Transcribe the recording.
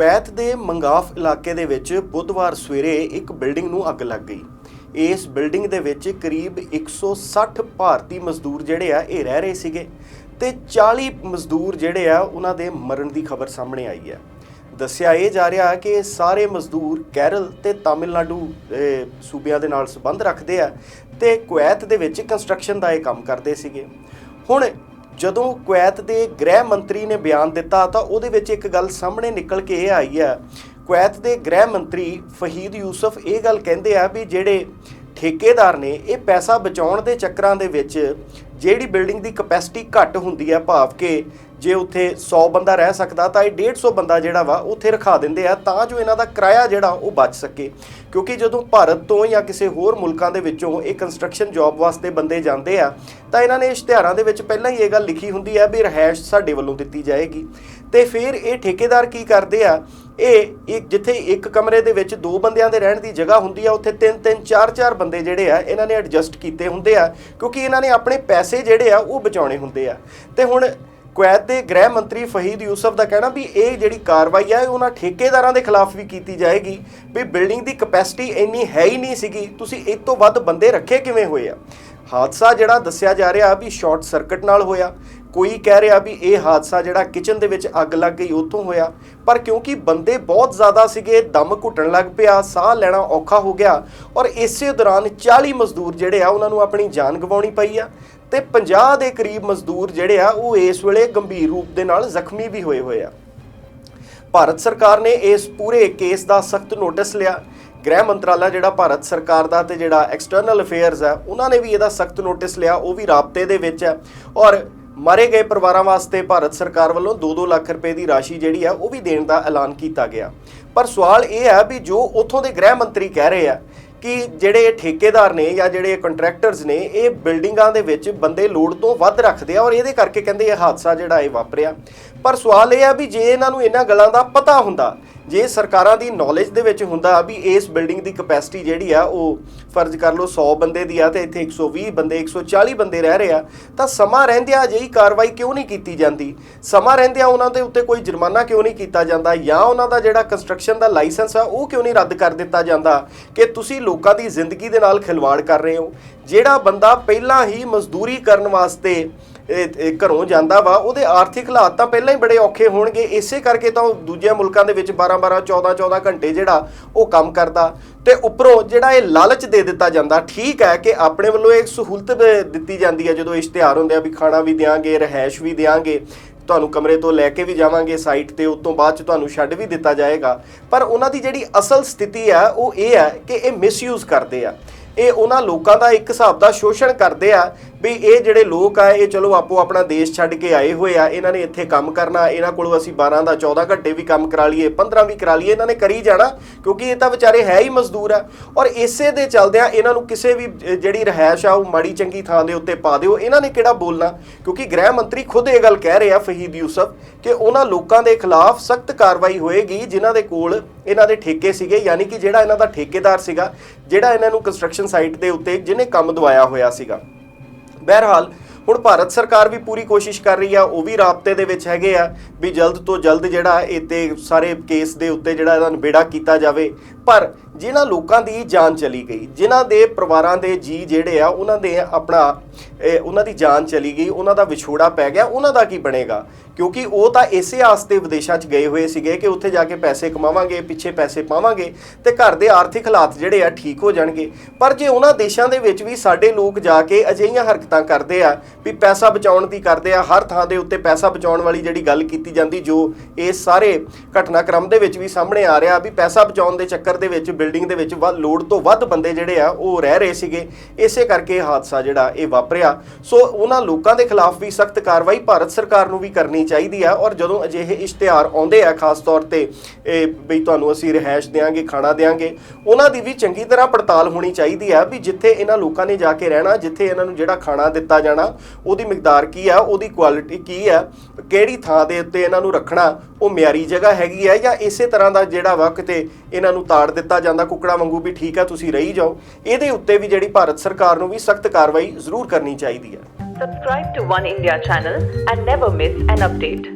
Kuwait ਦੇ ਮੰਗਾਫ ਇਲਾਕੇ ਦੇ ਵਿੱਚ ਬੁੱਧਵਾਰ ਸਵੇਰੇ ਇੱਕ ਬਿਲਡਿੰਗ ਨੂੰ ਅੱਗ ਲੱਗ ਗਈ। ਇਸ ਬਿਲਡਿੰਗ ਦੇ ਵਿੱਚ ਕਰੀਬ 160 ਭਾਰਤੀ ਮਜ਼ਦੂਰ ਜਿਹੜੇ ਆ, ਇਹ ਰਹਿ ਰਹੇ ਸੀਗੇ ਤੇ 40 ਮਜ਼ਦੂਰ ਜਿਹੜੇ ਆ, ਉਹਨਾਂ ਦੇ ਮਰਨ ਦੀ ਖਬਰ ਸਾਹਮਣੇ ਆਈ ਹੈ। ਦੱਸਿਆ ਇਹ ਜਾ ਰਿਹਾ ਕਿ ਇਹ ਸਾਰੇ ਮਜ਼ਦੂਰ ਕੇਰਲ ਤੇ ਤਾਮਿਲਨਾਡੂ ਸੂਬਿਆਂ ਦੇ ਨਾਲ ਸੰਬੰਧ ਰੱਖਦੇ ਆ ਤੇ ਕੁਵੈਤ ਦੇ ਵਿੱਚ ਕੰਸਟਰਕਸ਼ਨ ਦਾ ਇਹ ਕੰਮ ਕਰਦੇ ਸੀਗੇ। ਹੁਣ ਜਦੋਂ ਕੁਵੈਤ ਦੇ ਗ੍ਰਹਿ ਮੰਤਰੀ ਨੇ ਬਿਆਨ ਦਿੱਤਾ ਤਾਂ ਉਹਦੇ ਵਿੱਚ ਇੱਕ ਗੱਲ ਸਾਹਮਣੇ ਨਿਕਲ ਕੇ ਇਹ ਆਈ ਹੈ। ਕੁਵੈਤ ਦੇ ਗ੍ਰਹਿ ਮੰਤਰੀ ਫਹੀਦ ਯੂਸਫ ਇਹ ਗੱਲ ਕਹਿੰਦੇ ਆ ਵੀ ਜਿਹੜੇ ਠੇਕੇਦਾਰ ਨੇ, ਇਹ ਪੈਸਾ ਬਚਾਉਣ ਦੇ ਚੱਕਰਾਂ ਦੇ ਵਿੱਚ ਜਿਹੜੀ ਬਿਲਡਿੰਗ ਦੀ ਕਪੈਸਿਟੀ ਘੱਟ ਹੁੰਦੀ ਹੈ ਭਾਵ ਕਿ ਜੇ ਉੱਥੇ 100 ਬੰਦਾ ਰਹਿ ਸਕਦਾ ਤਾਂ ਇਹ 150 ਬੰਦਾ ਜਿਹੜਾ ਵਾ ਉੱਥੇ ਰਖਾ ਦਿੰਦੇ ਆ ਤਾਂ ਜੋ ਇਹਨਾਂ ਦਾ ਕਿਰਾਇਆ ਜਿਹੜਾ ਉਹ ਬਚ ਸਕੇ। ਕਿਉਂਕਿ ਜਦੋਂ ਭਾਰਤ ਤੋਂ ਜਾਂ ਕਿਸੇ ਹੋਰ ਮੁਲਕਾਂ ਦੇ ਵਿੱਚੋਂ ਇਹ ਕੰਸਟਰਕਸ਼ਨ ਜੌਬ ਵਾਸਤੇ ਬੰਦੇ ਜਾਂਦੇ ਆ, ਤਾਂ ਇਹਨਾਂ ਨੇ ਇਸ਼ਤਿਹਾਰਾਂ ਦੇ ਵਿੱਚ ਪਹਿਲਾਂ ਹੀ ਇਹ ਗੱਲ ਲਿਖੀ ਹੁੰਦੀ ਹੈ ਵੀ ਰਹਿائش ਸਾਡੇ ਵੱਲੋਂ ਦਿੱਤੀ ਜਾਏਗੀ। ਤੇ ਫਿਰ ਇਹ ਠੇਕੇਦਾਰ ਕੀ ਕਰਦੇ ਆ ਇਹ ਇੱਕ ਜਿੱਥੇ ਇੱਕ ਕਮਰੇ ਦੇ ਵਿੱਚ ਦੋ ਬੰਦਿਆਂ ਦੇ ਰਹਿਣ ਦੀ ਜਗ੍ਹਾ ਹੁੰਦੀ ਆ, ਉੱਥੇ ਤਿੰਨ ਤਿੰਨ, ਚਾਰ ਚਾਰ ਬੰਦੇ ਜਿਹੜੇ ਆ, ਇਹਨਾਂ ਨੇ ਐਡਜਸਟ ਕੀਤੇ ਹੁੰਦੇ ਆ, ਕਿਉਂਕਿ ਇਹਨਾਂ ਨੇ ਆਪਣੇ ਪੈਸੇ ਜਿਹੜੇ ਆ, ਉਹ ਬਚਾਉਣੇ ਹੁੰਦੇ ਆ। ਤੇ ਹੁਣ ਕੁਵੈਤ ਦੇ ਗ੍ਰਹਿ ਮੰਤਰੀ ਫਹੀਦ ਯੂਸਫ ਦਾ ਕਹਿਣਾ ਵੀ ਇਹ ਜਿਹੜੀ ਕਾਰਵਾਈ ਹੈ ਉਹਨਾਂ ਠੇਕੇਦਾਰਾਂ ਦੇ ਖਿਲਾਫ ਵੀ ਕੀਤੀ ਜਾਏਗੀ ਵੀ ਬਿਲਡਿੰਗ ਦੀ ਕਪੈਸਿਟੀ ਇੰਨੀ ਹੈ ਹੀ ਨਹੀਂ ਸੀਗੀ, ਤੁਸੀਂ ਇਹ ਤੋਂ ਵੱਧ ਬੰਦੇ ਰੱਖੇ ਕਿਵੇਂ ਹੋਏ ਆ? ਹਾਦਸਾ ਜਿਹੜਾ ਦੱਸਿਆ ਜਾ ਰਿਹਾ ਵੀ ਸ਼ਾਰਟ ਸਰਕਟ ਨਾਲ ਹੋਇਆ। ਕੋਈ ਕਹਿ ਰਿਹਾ ਵੀ ਇਹ ਹਾਦਸਾ ਜਿਹੜਾ ਕਿਚਨ ਦੇ ਵਿੱਚ ਅੱਗ ਲੱਗ ਗਈ, ਉੱਥੋਂ ਹੋਇਆ। ਪਰ ਕਿਉਂਕਿ ਬੰਦੇ ਬਹੁਤ ਜ਼ਿਆਦਾ ਸੀਗੇ, ਦਮ ਘੁੱਟਣ ਲੱਗ ਪਿਆ, ਸਾਹ ਲੈਣਾ ਔਖਾ ਹੋ ਗਿਆ ਔਰ ਇਸੇ ਦੌਰਾਨ 40 ਮਜ਼ਦੂਰ ਜਿਹੜੇ ਆ, ਉਹਨਾਂ ਨੂੰ ਆਪਣੀ ਜਾਨ ਗਵਾਉਣੀ ਪਈ ਆ ਤੇ 50 ਦੇ ਕਰੀਬ ਮਜ਼ਦੂਰ ਜਿਹੜੇ ਆ, ਉਹ ਇਸ ਵੇਲੇ ਗੰਭੀਰ ਰੂਪ ਦੇ ਨਾਲ ਜ਼ਖਮੀ ਵੀ ਹੋਏ ਹੋਏ ਆ। ਭਾਰਤ ਸਰਕਾਰ ਨੇ ਇਸ ਪੂਰੇ ਕੇਸ ਦਾ ਸਖਤ ਨੋਟਿਸ ਲਿਆ। ਗ੍ਰਹਿ ਮੰਤਰਾਲਾ ਜਿਹੜਾ ਭਾਰਤ ਸਰਕਾਰ ਦਾ ਤੇ ਜਿਹੜਾ ਐਕਸਟਰਨਲ ਅਫੇਅਰਸ ਹੈ, ਉਹਨਾਂ ਨੇ ਵੀ ਇਹਦਾ ਸਖਤ ਨੋਟਿਸ ਲਿਆ, ਉਹ ਵੀ ਰਾਬਤੇ ਦੇ ਵਿੱਚ ਹੈ। ਔਰ ਮਾਰੇ ਗਏ ਪਰਿਵਾਰਾਂ ਵਾਸਤੇ ਭਾਰਤ ਸਰਕਾਰ ਵੱਲੋਂ 2-2 ਲੱਖ ਰੁਪਏ ਦੀ ਰਾਸ਼ੀ ਜਿਹੜੀ ਹੈ, ਉਹ ਵੀ ਦੇਣ ਦਾ ਐਲਾਨ ਕੀਤਾ ਗਿਆ। ਪਰ ਸਵਾਲ ਇਹ ਹੈ ਵੀ ਜੋ ਉੱਥੋਂ ਦੇ ਗ੍ਰਹਿ ਮੰਤਰੀ ਕਹਿ ਰਹੇ ਆ ਕਿ ਜਿਹੜੇ ਠੇਕੇਦਾਰ ਨੇ ਜਾਂ ਜਿਹੜੇ ਕੰਟਰੈਕਟਰਸ ਨੇ, ਇਹ ਬਿਲਡਿੰਗਾਂ ਦੇ ਵਿੱਚ ਬੰਦੇ ਲੋੜ ਤੋਂ ਵੱਧ ਰੱਖਦੇ ਆ ਔਰ ਇਹਦੇ ਕਰਕੇ ਕਹਿੰਦੇ ਇਹ ਹਾਦਸਾ ਜਿਹੜਾ ਇਹ ਵਾਪਰਿਆ। ਪਰ ਸਵਾਲ ਇਹ ਆ ਵੀ ਜੇ ਇਹਨਾਂ ਨੂੰ ਇਹਨਾਂ ਗੱਲਾਂ ਦਾ ਪਤਾ ਹੁੰਦਾ ਜੇ ਸਰਕਾਰਾਂ ਦੀ ਨੌਲੇਜ ਦੇ ਵਿੱਚ ਹੁੰਦਾ ਵੀ ਇਸ ਬਿਲਡਿੰਗ ਦੀ ਕਪੈਸਿਟੀ ਜਿਹੜੀ ਆ, ਉਹ ਫਰਜ਼ ਕਰ ਲਓ 100 ਬੰਦੇ ਦੀ ਆ ਤੇ ਇੱਥੇ 120 ਬੰਦੇ 140 ਬੰਦੇ ਰਹਿ ਰਹੇ ਆ, ਤਾਂ ਸਮਾਂ ਰਹਿੰਦਿਆਂ ਅਜਿਹੀ ਕਾਰਵਾਈ ਕਿਉਂ ਨਹੀਂ ਕੀਤੀ ਜਾਂਦੀ? ਸਮਾਂ ਰਹਿੰਦਿਆਂ ਉਹਨਾਂ ਦੇ ਉੱਤੇ ਕੋਈ ਜੁਰਮਾਨਾ ਕਿਉਂ ਨਹੀਂ ਕੀਤਾ ਜਾਂਦਾ? ਜਾਂ ਉਹਨਾਂ ਦਾ ਜਿਹੜਾ ਕੰਸਟਰਕਸ਼ਨ ਦਾ ਲਾਇਸੈਂਸ ਆ, ਉਹ ਕਿਉਂ ਨਹੀਂ ਰੱਦ ਕਰ ਦਿੱਤਾ ਜਾਂਦਾ? ਕਿ ਤੁਸੀਂ ਲੋਕਾਂ ਦੀ ਜ਼ਿੰਦਗੀ ਦੇ ਨਾਲ ਖਿਲਵਾੜ ਕਰ ਰਹੇ ਹੋ? ਜਿਹੜਾ ਬੰਦਾ ਪਹਿਲਾਂ ਹੀ ਮਜ਼ਦੂਰੀ ਕਰਨ ਵਾਸਤੇ ਘਰੋਂ ਜਾਂਦਾ ਵਾ, ਉਹਦੇ ਆਰਥਿਕ ਹਾਲਾਤ ਤਾਂ ਪਹਿਲਾਂ ਹੀ ਬੜੇ ਔਖੇ ਹੋਣਗੇ, ਇਸੇ ਕਰਕੇ ਤਾਂ ਉਹ ਦੂਜੇ ਮੁਲਕਾਂ ਦੇ ਵਿੱਚ 12 12 14 14 ਘੰਟੇ ਜਿਹੜਾ ਉਹ ਕੰਮ ਕਰਦਾ। ਤੇ ਉੱਪਰੋਂ ਜਿਹੜਾ ਇਹ ਲਾਲਚ ਦੇ ਦਿੱਤਾ ਜਾਂਦਾ, ਠੀਕ ਹੈ ਕਿ ਆਪਣੇ ਵੱਲੋਂ ਇੱਕ ਸਹੂਲਤ ਦਿੱਤੀ ਜਾਂਦੀ ਹੈ, ਜਦੋਂ ਇਸ਼ਤਿਹਾਰ ਹੁੰਦੇ ਆ ਵੀ ਖਾਣਾ ਵੀ ਦੇਾਂਗੇ ਰਹਿائش ਵੀ ਦੇਾਂਗੇ ਤੁਹਾਨੂੰ ਕਮਰੇ ਤੋਂ ਲੈ ਕੇ ਵੀ ਜਾਵਾਂਗੇ, ਸਾਈਟ ਤੇ ਉਸ ਤੋਂ ਬਾਅਦ ਚ ਤੁਹਾਨੂੰ ਛੱਡ ਵੀ ਦਿੱਤਾ ਜਾਏਗਾ। ਪਰ ਉਹਨਾਂ ਦੀ ਜਿਹੜੀ ਅਸਲ ਸਥਿਤੀ ਆ, ਉਹ ਇਹ ਹੈ ਕਿ ਇਹ ਮਿਸਯੂਜ਼ ਕਰਦੇ ਆ। ਇਹ ਉਹਨਾਂ ਲੋਕਾਂ ਦਾ ਇੱਕ ਹਿਸਾਬ ਦਾ ਸ਼ੋਸ਼ਣ ਕਰਦੇ ਆ ਵੀ ਇਹ ਜਿਹੜੇ ਲੋਕ ਆ, ਇਹ ਚਲੋ ਆਪੋ ਆਪਣਾ ਦੇਸ਼ ਛੱਡ ਕੇ ਆਏ ਹੋਏ ਆ, ਇਹਨਾਂ ਨੇ ਇੱਥੇ ਕੰਮ ਕਰਨਾ, ਇਹਨਾਂ ਕੋਲੋਂ ਅਸੀਂ 12 ਦਾ 14 ਘੰਟੇ ਵੀ ਕੰਮ ਕਰਾ ਲਈਏ 15 ਵੀ ਕਰਾ ਲਈਏ, ਇਹਨਾਂ ਨੇ ਕਰੀ ਜਾਣਾ, ਕਿਉਂਕਿ ਇਹ ਤਾਂ ਵਿਚਾਰੇ ਹੈ ਹੀ ਮਜ਼ਦੂਰ ਆ। ਔਰ ਇਸੇ ਦੇ ਚਲਦਿਆਂ ਇਹਨਾਂ ਨੂੰ ਕਿਸੇ ਵੀ ਜਿਹੜੀ ਰਹਿائش ਆ, ਉਹ ਮਾੜੀ ਚੰਗੀ ਥਾਂ ਦੇ ਉੱਤੇ ਪਾ ਦਿਓ, ਇਹਨਾਂ ਨੇ ਕਿਹੜਾ ਬੋਲਣਾ? ਕਿਉਂਕਿ ਗ੍ਰਹਿ ਮੰਤਰੀ ਖੁਦ ਇਹ ਗੱਲ ਕਹਿ ਰਹੇ ਆ ਫਹੀਦ ਯੂਸਫ ਕਿ ਉਹਨਾਂ ਲੋਕਾਂ ਦੇ ਖਿਲਾਫ ਸਖਤ ਕਾਰਵਾਈ ਹੋਏਗੀ, ਜਿਨ੍ਹਾਂ ਦੇ ਕੋਲ ਇਹਨਾਂ ਦੇ ਠੇਕੇ ਸੀਗੇ, ਯਾਨੀ ਕਿ ਜਿਹੜਾ ਇਹਨਾਂ ਦਾ ਠੇਕੇਦਾਰ ਸੀਗਾ, ਜਿਹੜਾ ਇਹਨਾਂ ਨੂੰ ਕੰਸਟਰਕਸ਼ਨ ਸਾਈਟ ਦੇ ਉੱਤੇ, ਜਿਹਨੇ ਕੰਮ ਦਵਾਇਆ ਹੋਇਆ ਸੀਗਾ। ਬਹਰਹਾਲ, ਹੁਣ ਭਾਰਤ ਸਰਕਾਰ ਵੀ ਪੂਰੀ ਕੋਸ਼ਿਸ਼ ਕਰ ਰਹੀ ਆ, ਉਹ ਵੀ ਰਾਬਤੇ ਦੇ ਵਿੱਚ ਹੈਗੇ ਆ, ਵੀ ਜਲਦ ਤੋਂ ਜਲਦ ਜਿਹੜਾ ਇਹ ਤੇ ਸਾਰੇ ਕੇਸ ਦੇ ਉੱਤੇ ਜਿਹੜਾ ਇਹਦਾ ਨਿਬੇੜਾ ਕੀਤਾ ਜਾਵੇ ਪਰ ਜਿਨ੍ਹਾਂ ਲੋਕਾਂ ਦੀ ਜਾਨ ਚਲੀ ਗਈ, ਜਿਨ੍ਹਾਂ ਦੇ ਪਰਿਵਾਰਾਂ ਦੇ ਜੀ ਜਿਹੜੇ ਆ, ਉਹਨਾਂ ਦੇ ਆਪਣਾ ਉਹਨਾਂ ਦੀ ਜਾਨ ਚਲੀ ਗਈ, ਉਹਨਾਂ ਦਾ ਵਿਛੋੜਾ ਪੈ ਗਿਆ, ਉਹਨਾਂ ਦਾ ਕੀ ਬਣੇਗਾ? ਕਿਉਂਕਿ ਉਹ ਤਾਂ ਇਸੇ ਆਸਤੇ ਵਿਦੇਸ਼ਾਂ 'ਚ ਗਏ ਹੋਏ ਸੀਗੇ ਕਿ ਉੱਥੇ ਜਾ ਕੇ ਪੈਸੇ ਕਮਾਵਾਂਗੇ, ਪਿੱਛੇ ਪੈਸੇ ਪਾਵਾਂਗੇ ਤੇ ਘਰ ਦੇ ਆਰਥਿਕ ਹਾਲਾਤ ਜਿਹੜੇ ਆ ਠੀਕ ਹੋ ਜਾਣਗੇ। ਪਰ ਜੇ ਉਹਨਾਂ ਦੇਸ਼ਾਂ ਦੇ ਵਿੱਚ ਵੀ ਸਾਡੇ ਲੋਕ ਜਾ ਕੇ ਅਜਿਹੀਆਂ ਹਰਕਤਾਂ ਕਰਦੇ ਆ ਵੀ ਪੈਸਾ ਬਚਾਉਣ ਦੀ ਕਰਦੇ ਆ, ਹਰ ਥਾਂ ਦੇ ਉੱਤੇ ਪੈਸਾ ਬਚਾਉਣ ਵਾਲੀ ਜਿਹੜੀ ਗੱਲ ਕੀਤੀ ਜਾਂਦੀ, ਜੋ ਇਹ ਸਾਰੇ ਘਟਨਾਕ੍ਰਮ ਦੇ ਵਿੱਚ ਵੀ ਸਾਹਮਣੇ ਆ ਰਿਹਾ ਵੀ ਪੈਸਾ ਬਚਾਉਣ ਦੇ ਚੱਕਰ ਦੇ ਵਿੱਚ ਬਿਲਡਿੰਗ ਦੇ ਵਿੱਚ ਲੋਡ ਤੋਂ ਵੱਧ ਬੰਦੇ ਜਿਹੜੇ ਆ, ਉਹ ਰਹਿ ਰਹੇ ਸੀਗੇ। ਇਸੇ ਕਰਕੇ ਇਹ ਹਾਦਸਾ ਜਿਹੜਾ ਇਹ ਵਾਪਰਿਆ। ਸੋ ਉਹਨਾਂ ਲੋਕਾਂ ਦੇ ਖਿਲਾਫ ਵੀ ਸਖਤ ਕਾਰਵਾਈ ਭਾਰਤ ਸਰਕਾਰ ਨੂੰ ਵੀ ਕਰਨੀ ਚਾਹੀਦੀ ਆ ਔਰ ਜਦੋਂ ਅਜਿਹੇ ਇਸ਼ਤਿਹਾਰ ਆਉਂਦੇ ਆ, ਖਾਸ ਤੌਰ ਤੇ ਇਹ ਵੀ ਤੁਹਾਨੂੰ ਅਸੀਂ ਰਹਿائش ਦੇਾਂਗੇ ਖਾਣਾ ਦੇਾਂਗੇ ਉਹਨਾਂ ਦੀ ਵੀ ਚੰਗੀ ਤਰ੍ਹਾਂ ਪੜਤਾਲ ਹੋਣੀ ਚਾਹੀਦੀ ਆ ਵੀ ਜਿੱਥੇ ਇਹਨਾਂ ਲੋਕਾਂ ਨੇ ਜਾ ਕੇ ਰਹਿਣਾ, ਜਿੱਥੇ ਇਹਨਾਂ ਨੂੰ ਜਿਹੜਾ ਖਾਣਾ ਦਿੱਤਾ ਜਾਣਾ, ਉਹਦੀ ਮਿਕਦਾਰ ਕੀ ਆ, ਉਹਦੀ ਕੁਆਲਿਟੀ ਕੀ ਆ, ਕਿਹੜੀ ਥਾਂ ਦੇ ਉੱਤੇ ਇਹਨਾਂ ਨੂੰ ਰੱਖਣਾ, ਉਹ ਮਿਆਰੀ ਜਗ੍ਹਾ ਹੈਗੀ ਆ ਜਾਂ ਇਸੇ ਤਰ੍ਹਾਂ ਦਾ ਜਿਹੜਾ ਵਾ 'ਤੇ ਇਹਨਾਂ ਨੂੰ ਤਾੜ ਦਿੱਤਾ ਜਾਂਦਾ, ਕੁਕੜਾ ਵਾਂਗੂ ਵੀ ਠੀਕ ਆ ਤੁਸੀਂ ਰਹੀ ਜਾਓ ਇਹਦੇ ਉੱਤੇ ਵੀ ਜਿਹੜੀ ਭਾਰਤ ਸਰਕਾਰ ਨੂੰ ਵੀ ਸਖਤ ਕਾਰਵਾਈ ਜ਼ਰੂਰ ਕਰਨੀ ਚਾਹੀਦੀ ਹੈ Subscribe to One India channel and never miss an update.